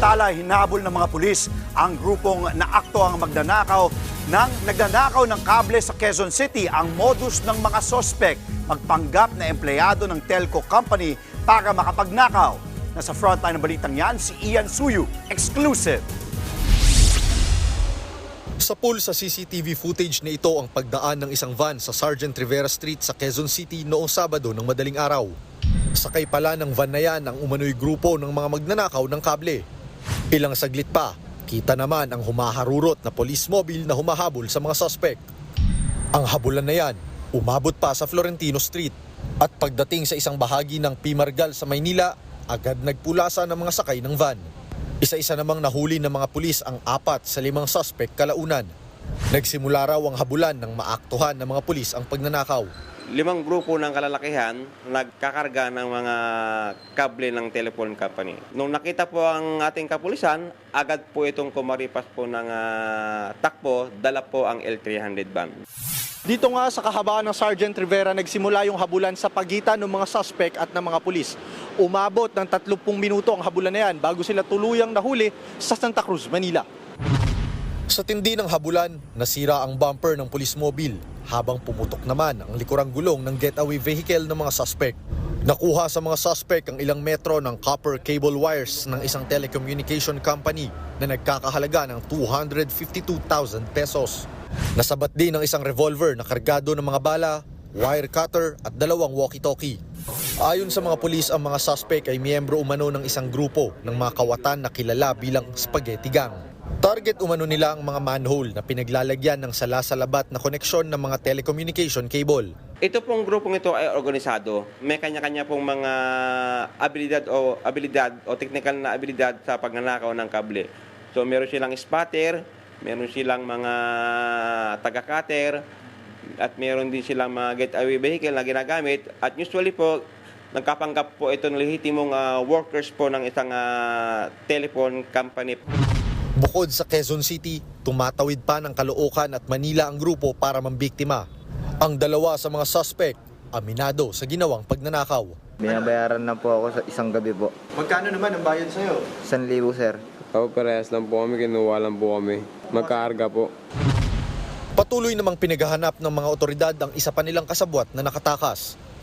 Samantala, hinabol ng mga pulis ang grupong naakto ang magnanakaw ng nagnanakaw ng kable sa Quezon City. Ang modus ng mga sospek, magpanggap na empleyado ng telco company para makapagnakaw. Nasa frontline ng balitang yan, si Ian Suyu. Exclusive. Sa pool sa CCTV footage na ito ang pagdaan ng isang van sa Sergeant Rivera Street sa Quezon City noong Sabado ng madaling araw. Sakay pala ng van na yan ang umano'y grupo ng mga magnanakaw ng kable. Ilang saglit pa, kita naman ang humaharurot na police mobile na humahabol sa mga suspect. Ang habulan na yan, umabot pa sa Florentino Street. At pagdating sa isang bahagi ng Pimargal sa Maynila, agad nagpulasa ng mga sakay ng van. Isa-isa namang nahuli ng mga pulis ang apat sa limang suspect kalaunan. Nagsimula raw ang habulan ng maaktuhan ng mga pulis ang pagnanakaw. Limang grupo ng kalalakihan nagkakarga ng mga kable ng telephone company. Nung nakita po ang ating kapulisan, agad po itong kumaripas po ng ah, takbo, dala po ang L300 van. Dito nga sa kahabaan ng Sergeant Rivera nagsimula yung habulan sa pagitan ng mga suspect at ng mga pulis. Umabot ng 30 minuto ang habulan na yan bago sila tuluyang nahuli sa Santa Cruz, Manila. Sa tindi ng habulan, nasira ang bumper ng police mobile habang pumutok naman ang likurang gulong ng getaway vehicle ng mga suspect. Nakuha sa mga suspect ang ilang metro ng copper cable wires ng isang telecommunication company na nagkakahalaga ng 252,000 pesos. Nasabat din ang isang revolver na kargado ng mga bala, wire cutter at dalawang walkie-talkie. Ayon sa mga pulis, ang mga suspect ay miyembro umano ng isang grupo ng mga kawatan na kilala bilang spaghetti gang. Target umano nila ang mga manhole na pinaglalagyan ng salasalabat na koneksyon ng mga telecommunication cable. Ito pong grupong ito ay organisado. May kanya-kanya pong mga abilidad o abilidad o technical na abilidad sa pagnanakaw ng kable. So meron silang spotter, meron silang mga taga-cutter, at meron din silang mga getaway vehicle na ginagamit. At usually po, nagkapanggap po ito ng lehitimong ah, workers po ng isang ah, telephone company. Bukod sa Quezon City, tumatawid pa ng Caloocan at Manila ang grupo para mambiktima. Ang dalawa sa mga suspect, aminado sa ginawang pagnanakaw. Binabayaran na po ako sa isang gabi po. Magkano naman ang bayad sa'yo? 1,000 sir. Oo, parehas lang po kami, kinuha lang po kami. Magkaarga po. Patuloy namang pinaghahanap ng mga otoridad ang isa pa nilang kasabwat na nakatakas.